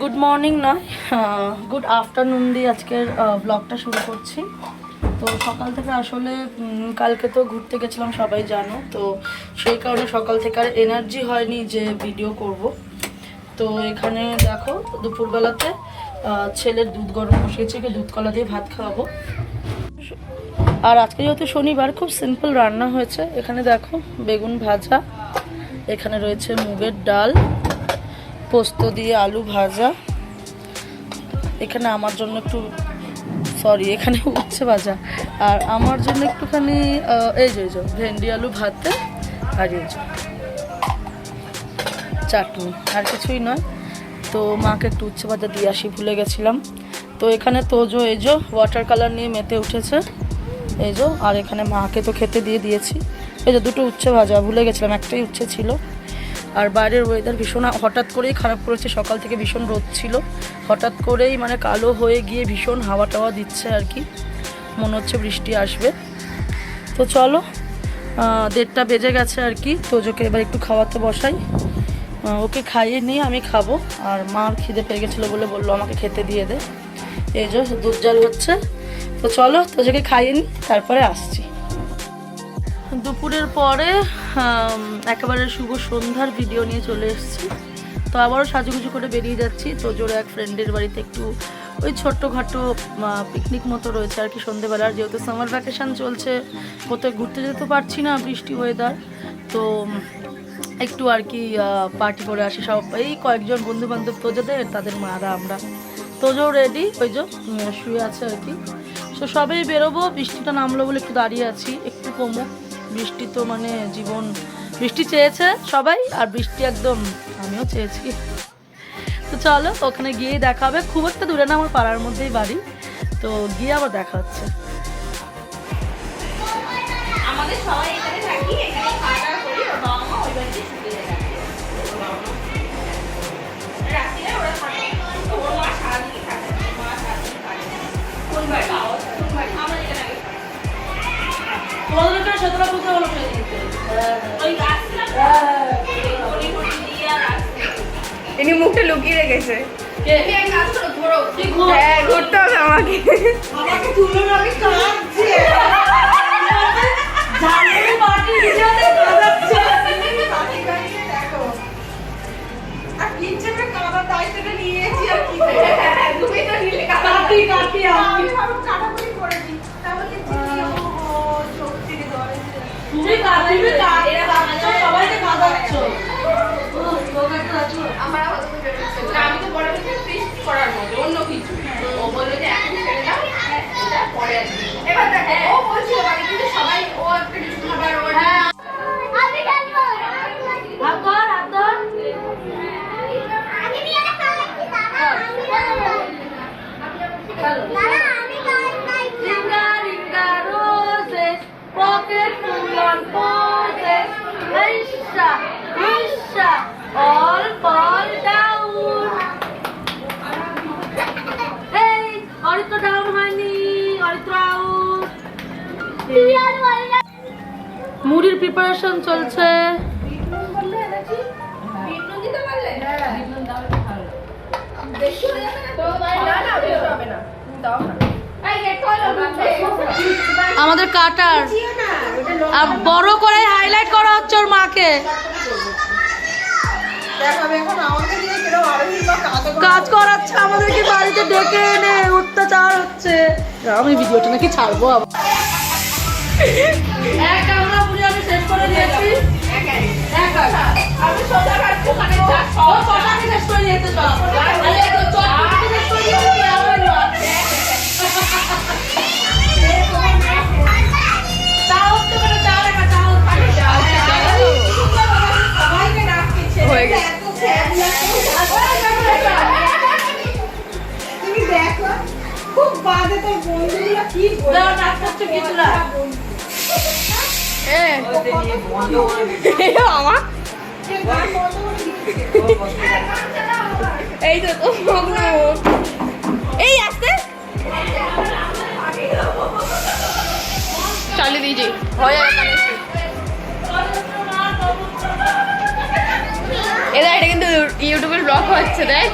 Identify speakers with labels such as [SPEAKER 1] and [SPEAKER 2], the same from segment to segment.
[SPEAKER 1] Good morning নয় good afternoon দিয়ে আজকের ব্লগটা শুরু করছি। তো সকাল থেকে আসলে কালকে তো ঘুরতে গেছিলাম, সবাই জানো। তো সেই কারণে সকাল থেকে আর এনার্জি হয়নি যে ভিডিও করব। তো এখানে দেখো, দুপুরবেলাতে ছেলের দুধ গরম বসিয়েছে কি দুধ কলা দিয়ে ভাত খাওয়াবো। আর আজকে যেহেতু শনিবার, খুব সিম্পল রান্না হয়েছে। এখানে দেখো, বেগুন ভাজা, এখানে রয়েছে মুগের ডাল। পোস্ত দিয়ে আলু ভাজা। এখানে আমার জন্য একটু সরি এখানে উচ্ছে ভাজা। আর আমার জন্য একটুখানি এই যে যে, ভেন্ডি আলু ভাতে আর এই যে, চাটনি, আর কিছুই নয়। তো মাকে একটু উচ্ছে ভাজা দিয়ে আসি, ভুলে গেছিলাম। তো এখানে তোজো, এই যে ওয়াটার কালার নিয়ে মেতে উঠেছে। এই যে, আর এখানে মাকে তো খেতে দিয়ে দিয়েছি। এই যে, দুটো উচ্ছে ভাজা, ভুলে গেছিলাম, একটাই উচ্ছে ছিল। আর বাইরের ওয়েদার ভীষণ হঠাৎ করেই খারাপ করেছে। সকাল থেকে ভীষণ রোদ ছিল। হঠাৎ করেই মানে কালো হয়ে গিয়ে ভীষণ হাওয়া টাওয়া দিচ্ছে আর কি। মনে হচ্ছে বৃষ্টি আসবে। তো চলো দেড়টা বেজে গেছে আর কি। তোজোকে এবার একটু খাওয়াতে বসাই। ওকে খাইয়ে নিয়ে আমি খাব। আর মার খিদে পেয়ে গেছিল বলে বলল আমাকে খেতে দিয়ে দে। এই যে দুধ জল হচ্ছে। তো চলো, তোজোকে খাইয়ে নিই তারপরে আসছি। দুপুরের পরে একেবারে শুভ সন্ধ্যার ভিডিও নিয়ে চলে এসেছি। তো আবারও সাজুগুজু করে বেরিয়ে যাচ্ছি। তো জোরে এক ফ্রেন্ডের বাড়িতে একটু ওই ছোট্টখাটো পিকনিক মতো রয়েছে আর কি সন্ধেবেলার। যেহেতু সামার ভ্যাকেশন চলছে, কোথাও ঘুরতে যেতে পারছি না বৃষ্টি ওয়েদার তো একটু আর কি পার্টি করে আসি সব। এই কয়েকজন বন্ধু বান্ধব তোজোদের, তাদের মারা আমরা। তোজো রেডি ওই যে শুয়ে আছে আর কি। তো সবেই বেরোবো, বৃষ্টিটা নামলো বলে একটু দাঁড়িয়ে আছি, একটু কমো। বৃষ্টি তো মানে জীবন বৃষ্টি চেয়েছে সবাই আর বৃষ্টি একদম আমিও চেয়েছি। তো চলো, ওখানে গিয়ে দেখা হবে। খুব একটা দূরে না, আমার পাড়ার মধ্যেই বাড়ি। তো গিয়ে আবার দেখা হচ্ছে।
[SPEAKER 2] আমাদের সবাই এখানে থাকি, এখানে
[SPEAKER 1] পুজো হলো
[SPEAKER 2] আর রাস্তা
[SPEAKER 3] ইনি মুখটা লুকিয়ে রেখেছে।
[SPEAKER 2] করো।
[SPEAKER 3] হ্যাঁ ঘুরতে হবে আমাকে।
[SPEAKER 1] কাটি, কাটি আমি। কাঁদিবে, কাঁদ- কাঁদছ, সবাইকে
[SPEAKER 2] আমি তো বড় করার মতো।
[SPEAKER 1] Full on poses. Risha, risha, all fall down. Hey, Aritra down হয়নি অরিত্র আউট মুড়ির প্রিপারেশন চলছে।
[SPEAKER 2] বেশি হয়ে না? না। হবে না। দাও না।
[SPEAKER 1] আমাদের কাটার। আর বড় করে হাইলাইট করা হচ্ছে ওর মাকে। কাজ করাচ্ছে আমাদেরকে বাড়িতে ডেকে এনে অত্যাচার হচ্ছে। আমি ভিডিওটা নাকি ছাড়বো করে দিয়েছি। শেষ করে দিয়েছে
[SPEAKER 2] খুব বাজে তোর বন্ধুগুলো কি
[SPEAKER 1] দাও না করছে কিছু না
[SPEAKER 3] এ, আমার এই তো তো মগ্ন এই আসতে চালিয়ে দিয়েছি হয়ে এরা এটা কিন্তু ইউ ইউটিউবের ব্লগ হচ্ছে দেখ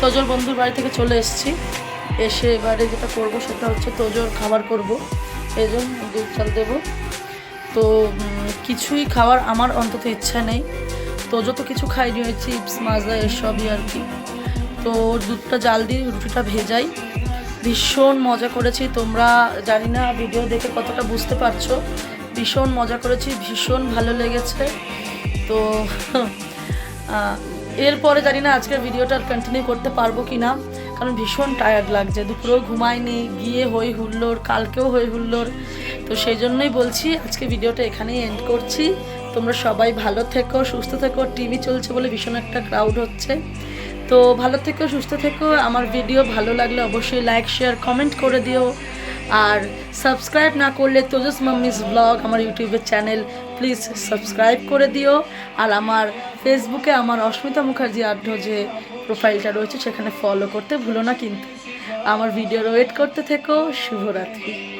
[SPEAKER 1] তোজোর বন্ধুর বাড়ি থেকে চলে এসেছি। এসে এবারে যেটা করব সেটা হচ্ছে তোজোর খাবার করব। এই জন্য দুধ চাল দেবো। তো কিছুই খাওয়ার আমার অন্তত ইচ্ছা নেই। তোজো তো কিছু খাইনি ওই চিপস, মাজা, এসবই আর কি। তো দুধটা জাল দিয়ে রুটিটা ভেজাই। ভীষণ মজা করেছি। তোমরা জানি না, ভিডিও দেখে কতটা বুঝতে পারছ। ভীষণ মজা করেছি, ভীষণ ভালো লেগেছে। তো এরপরে জানি না আজকের ভিডিওটা কন্টিনিউ করতে পারব কি না কারণ ভীষণ টায়ার্ড লাগছে। দুপুরেও ঘুমাইনি, গিয়ে হই হুল্লোড়, কালকেও হই হুল্লোড়। তো সেই জন্যই বলছি, আজকে ভিডিওটা এখানেই এন্ড করছি। তোমরা সবাই ভালো থেকো, সুস্থ থেকো। টিভি চলছে বলে ভীষণ একটা ক্রাউড হচ্ছে। তো ভালো থেকো, সুস্থ থেকো। আমার ভিডিও ভালো লাগলে অবশ্যই লাইক শেয়ার কমেন্ট করে দিও। আর সাবস্ক্রাইব না করলে তোজস মাম্মিস ব্লগ আমার ইউটিউবের চ্যানেল প্লিজ সাবস্ক্রাইব করে দিও। আর আমার ফেসবুকে আমার অস্মিতা মুখার্জি আড্ড যে প্রোফাইলটা রয়েছে, সেখানে ফলো করতে ভুলো না কিন্তু। আমার ভিডিওর ওয়েট করতে থেকো, শুভরাত্রি।